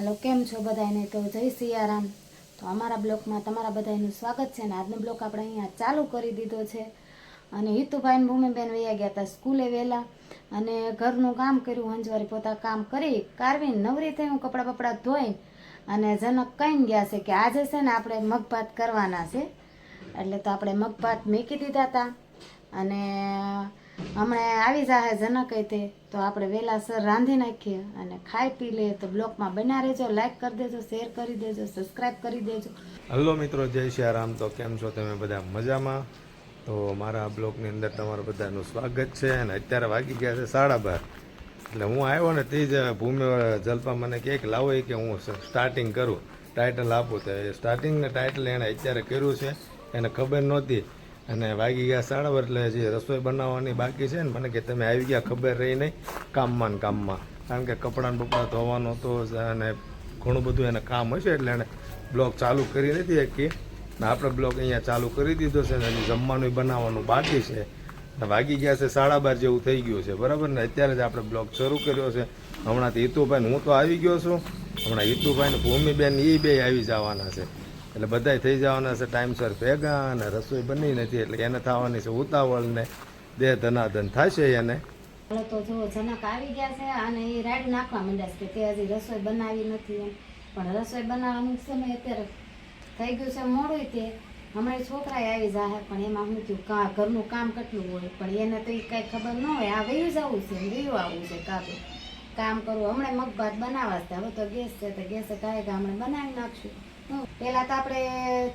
હાલો, કેમ છો બધાને તો જય સિયારામ. તો અમારા બ્લોકમાં તમારા બધાનું સ્વાગત છે ને આજનો બ્લોક આપણે અહીંયા ચાલુ કરી દીધો છે. અને હિતુભાઈ ભૂમિબેન વૈયા ગયા હતા સ્કૂલે વહેલા. અને ઘરનું કામ કર્યું, હંજવારી પોતા કામ કરી. કારવીને નવરી થઈ, હું કપડાં બપડા ધોઈ અને જનક કહીને ગયા છે કે આજે છે ને આપણે મગભાત કરવાના છે. એટલે તો આપણે મગભાત મેકી દીધા હતા. અને હમણાં આવી જાહે જનક તે, તો આપણે વહેલાસર રાંધી નાખીએ અને ખાઈ પી લઈએ તો બ્લોગમાં બના રહેજો લાઈક કરી દેજો શેર કરી દેજો સબસ્ક્રાઈબ કરી દેજો. હલો મિત્રો, જય શ્રી રામ. તો કેમ છો તમે બધા મજામાં? તો મારા બ્લોગની અંદર તમારું બધાનું સ્વાગત છે અને અત્યારે વાગી ગયા છે સાડા બાર. એટલે હું આવ્યો ને તે જ ભૂમિ જલપા મને કહે કે લાવો કે હું સ્ટાર્ટિંગ કરું. ટાઇટલ આપું તો એ સ્ટાર્ટિંગને ટાઇટલ એણે અત્યારે કર્યું છે. એને ખબર નહોતી. અને વાગી ગયા સાડા એટલે જે રસોઈ બનાવવાની બાકી છે ને મને કે તમે આવી ગયા, ખબર રહી નહીં. કામમાં ને કામમાં. કારણ કે કપડાં બપડા ધોવાનો હતો અને ઘણું બધું એને કામ હશે એટલે એણે બ્લોગ ચાલુ કરી નથી શકીએ ને આપણે બ્લોગ અહીંયા ચાલુ કરી દીધો છે ને જમવાનું બનાવવાનું બાકી છે. વાગી ગયા છે સાડા બાર જેવું થઈ ગયું છે. બરાબર ને? અત્યારે જ આપણે બ્લોગ શરૂ કર્યો છે. હમણાંથી હિતુભાઈ હું તો આવી ગયો છું. હમણાં હિતુભાઈ ને ભૂમિબેન એ બે આવી જવાના છે. એટલે બધાય થઈ જવાના છે ટાઈમસર ભેગા અને રસોઈ બની નથી, એટલે એને થવાની છે ઉતાવળ ને દેહ ધનાધન થશે એને. તો જો જનક આવી ગયા છે અને એ રાડી નાખવા માંડ્યા છે કે હજી રસોઈ બનાવી નથી એમ. પણ રસોઈ બનાવવાનું સમય અત્યારે. થઈ ગયું છે મોડું તે. હમણાં છોકરાએ આવી જાય પણ એમાં શું થયું કા, ઘરનું કામ કેટલું હોય? પણ એને તો એ કાંઈ ખબર ન હોય. આ વયું જવું છે, વયું આવવું છે કાપે કામ કરવું હમણાં મગભાત બનાવવા હવે તો ગેસ છે, તો ગેસે કાંઈ ગામડે બનાવી નાખશું. પહેલા તો આપણે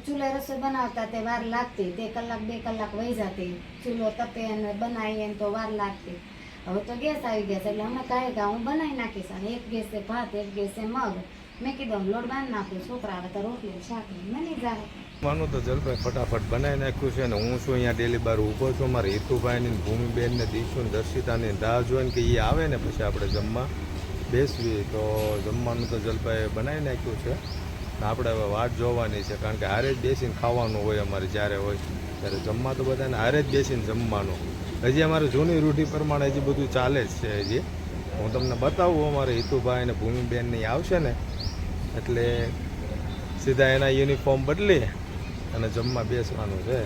ચૂલે રસોઈ બનાવતા તે વાર લાગતી. તે કલાક, બે કલાક વહી જતી. ચૂલો તપે અને બનાવીએ તો વાર લાગતી. હવે તો ગેસ આવી ગયા છે. એટલે હમણાં કાંઈ ગયા હું બનાવી નાખીશ અને એક ગેસે ભાત, એક ગેસે મગ. મેં કીધું લોટ બાંધ નાખું. છોકરા હવે તો રોટલી શાક બની જાય. માનું તો જલભાઈ ફટાફટ બનાવી નાખ્યું છે અને હું છું અહીંયા ડેલી બાર ઊભો છું? મારા હિતુભાઈની ભૂમિબેન ને દીશુ દર્શિતાની રાહ જોઈને કે એ આવે ને પછી આપણે જમવા બેસવી તો જમવાનું તો જલભાઈ બનાવી નાખ્યું છે. આપણે હવે વાટ જોવાની છે, કારણ કે હારે જ બેસીને ખાવાનું હોય અમારે જ્યારે હોય, ત્યારે જમવા તો બધાને હારે જ બેસીને જમવાનું. હજી અમારે જૂની રૂઢી પ્રમાણે હજી બધું ચાલે જ છે હજી. હું તમને બતાવું, અમારે હિતુભાઈ અને ભૂમિબેનની આવશે ને, એટલે સીધા એના યુનિફોર્મ બદલી અને જમવા બેસવાનું છે.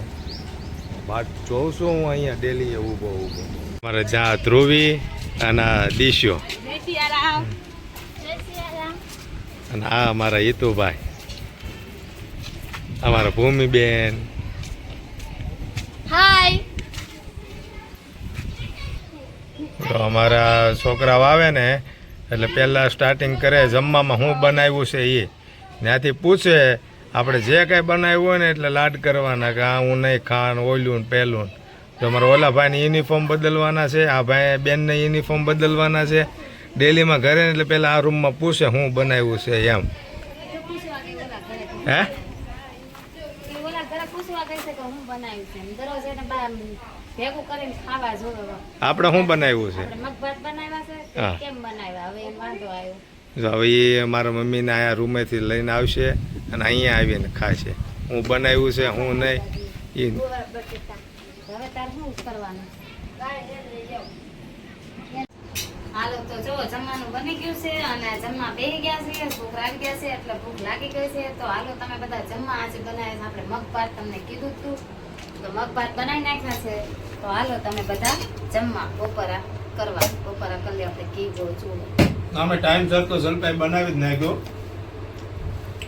વાટ જોઉં છું, હું અહીંયા ડેલી ઊભો ઊભો. મારે જ્યાં ધ્રુવી અને દિશ્યો અને આ અમારા હિતુભાઈ. અમારા ભૂમિબેન. બેન તો અમારા છોકરાઓ આવે ને એટલે પહેલાં સ્ટાર્ટિંગ કરે જમવામાં શું બનાવ્યું છે એ ત્યાંથી પૂછે આપણે જે કાંઈ બનાવ્યું હોય ને એટલે લાડ કરવાના કે આ હું નહીં ખાન ઓલ્યું ને પહેલું તો અમારા ઓલા ભાઈને યુનિફોર્મ બદલવાના છે આ ભાઈ બેનને યુનિફોર્મ બદલવાના છે. ડેલીમાં ઘરે એટલે પહેલાં આ રૂમમાં પૂછે હું બનાવ્યું છે એમ. હે? આપણે શું બનાવ્યું છે? હવે એ મારા મમ્મીને અહીંયા રૂમેથી લઈને આવશે અને અહીંયા આવીને ખાશે. હું બનાવ્યું છે, હું નહીં. એ હવે તાર શું કરવાનું? હાલો, તો જો જમવાનું બની ગયું છે અને જમવા બેસી ગયા છે ભૂખ લાગી ગયા છે, એટલે ભૂખ લાગી ગઈ છે. તો હાલો, તમે બધા જમવા આજે બનાવે આપણે મગ ભાત તમને કીધું હતું. તો મગ ભાત બનાવી નાખ્યા છે. તો હાલો, તમે બધા જમવા બપોરા કરવા, બપોરા કરી આપણે કીધો ચૂલો. અમે ટાઈમ સર તો જલપાઈ બનાવી જ નાખ્યો.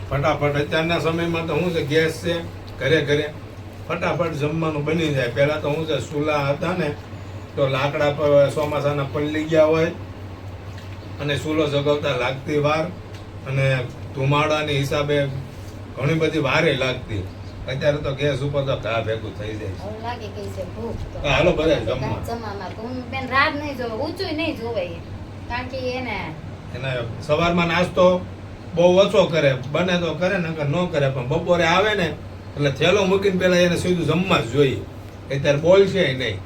ફટાફટ, અત્યારના સમયમાં તો શું છે, ગેસ છે, ઘરે ઘરે. ફટાફટ જમવાનું બની જાય. પહેલાં તો શું છે, ચૂલા હતા ને તો લાકડા પર ચોમાસાના પલળી ગયા હોય અને ચૂલો જગવતા લાગતી વાર અને ધુમાડાની હિસાબે ઘણી બધી વારે લાગતી. અત્યારે તો ગેસ ઉપર તો ઘા ભેગું થઈ જાય છે. હાલો બધા જમવા રાત નહીં જોવે ઊંચું નહીં જોવે કારણ કે એને એને સવારમાં નાસ્તો બહુ ઓછો કરે બને તો કરે નકર ન કરે પણ બપોરે આવે ને એટલે થેલો મૂકીને પેલા એને સીધું જમવા જ જોઈએ. અત્યારે બોલશે નહીં.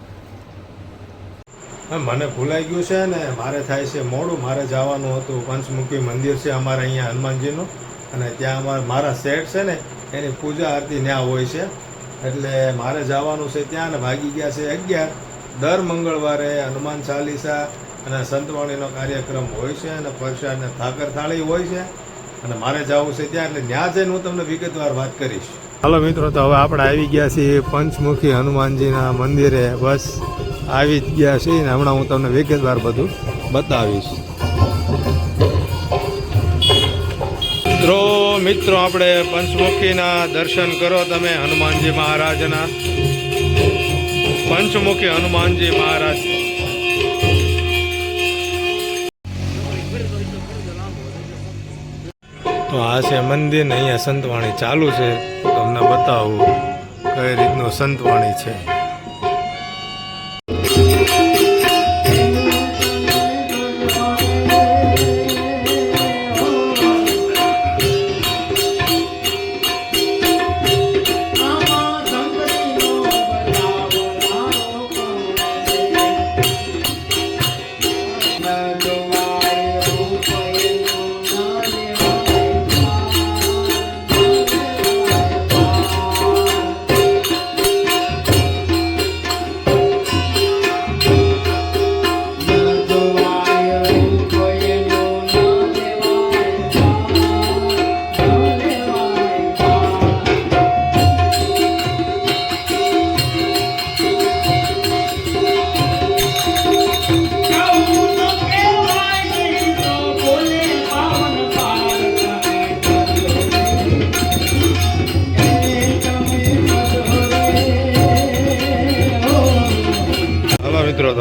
મને ભૂલાઈ ગયું છે ને મારે થાય છે મોડું. મારે જવાનું હતું. પંચમુખી મંદિર છે અમારે અહીંયા હનુમાનજીનું. અને ત્યાં અમારે, મારા શેઠ છે ને, એની પૂજા આરતી ત્યાં હોય છે. એટલે મારે જવાનું છે ત્યાં ને ભાગી ગયા છે અગિયાર. દર મંગળવારે હનુમાન ચાલીસા અને સંતવાણીનો કાર્યક્રમ હોય છે અને પ્રસાદ ને થાકર થાળી હોય છે. અને મારે જવું છે ત્યાં એટલે ત્યાં જઈને હું તમને વિગતવાર વાત કરીશ. હાલો મિત્રો, તો હવે આપણે આવી ગયા છીએ પંચમુખી હનુમાનજીના મંદિરે. બસ. આવી જ ગયા છીએ ને હમણાં હું તમને વિગતવાર બધું બતાવીશ. મિત્રો મિત્રો, આપણે પંચમુખીના દર્શન કરો તમે હનુમાનજી મહારાજના. પંચમુખી હનુમાનજી મહારાજ. તો આ છે મંદિર ને અહીંયા સંતવાણી ચાલુ છે. તમને બતાવું કઈ રીતનું સંતવાણી છે.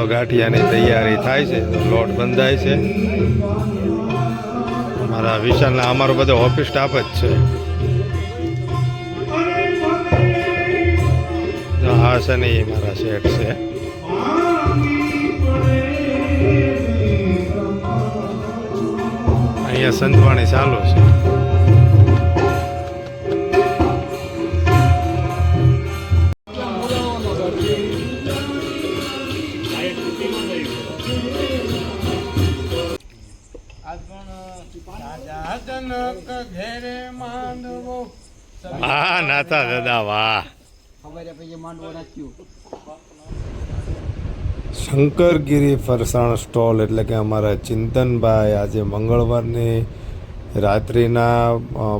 ગાંઠિયાની તૈયારી થાય છે, લોટ બંધાય છે. અમારા વિશાલના, અમારો બધો ઓફિસ સ્ટાફ જ છે. તો શનિ મારા શેઠ છે. અહીંયા સંતવાણી ચાલુ છે. વાહ શંકરગીરી ફરસાણ સ્ટોલ એટલે કે અમારા ચિંતનભાઈ આજે મંગળવારની રાત્રિના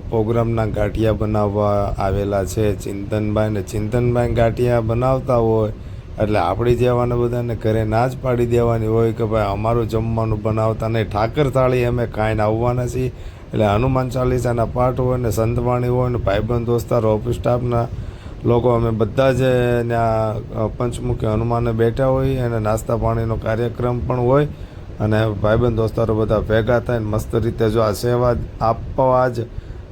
પ્રોગ્રામના ગાંઠિયા બનાવવા આવેલા છે. ચિંતનભાઈ ને ચિંતનભાઈ ગાંઠિયા બનાવતા હોય એટલે આપણી જેવાને બધાને ઘરે ના જ પાડી દેવાની હોય કે ભાઈ અમારું જમવાનું બનાવતા નહીં. ઠાકર થાળી અમે ખાઈને આવવાના છીએ. એટલે હનુમાન ચાલીસાના પાઠ હોય ને સંતવાણી હોય ને ભાઈબંધ દોસ્તારો ઓફિસ સ્ટાફના લોકો અમે બધા જ ત્યાં પંચમુખી હનુમાને બેઠા હોય અને નાસ્તા પાણીનો કાર્યક્રમ પણ હોય અને ભાઈબંધ દોસ્તારો બધા ભેગા થઈને મસ્ત રીતે જો આ સેવા આપવા જ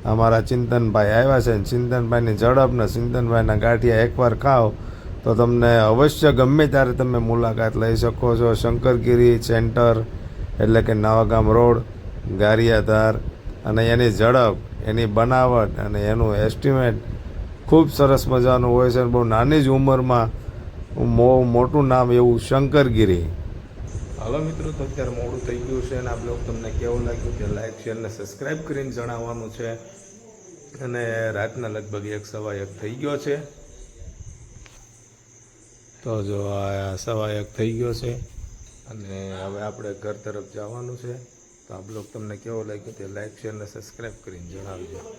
અમારા ચિંતનભાઈ આવ્યા છે ને ચિંતનભાઈની ઝડપ ને ચિંતનભાઈના ગાંઠિયા એકવાર ખાઓ. તો તમને અવશ્ય ગમે ત્યારે તમે મુલાકાત લઈ શકો છો. શંકરગીરી સેન્ટર, એટલે કે નવાગામ રોડ, ગારિયાધાર, અને એની ઝડપ, એની બનાવટ, અને એનું એસ્ટિમેટ ખૂબ સરસ મજાનું હોય છે. બહુ નાની જ ઉંમરમાં મો, મોટું નામ એવું શંકરગીરી. હાલો મિત્રો, તો અત્યારે મોડું થઈ ગયું છે અને આ બ્લોગ તમને કેવું લાગ્યું કે લાઈક, શેર ને સબસ્ક્રાઈબ કરીને જણાવવાનું છે. અને રાતના લગભગ એક, સવા એક થઈ ગયો છે. તો જો આ સવા એક થઈ ગયો છે. અને હવે આપણે ઘર તરફ જવાનું છે. તો આ બ્લોગ તમને કેવો લાગ્યો તે લાઈક, શેર અને સબસ્ક્રાઈબ કરીને જણાવજો.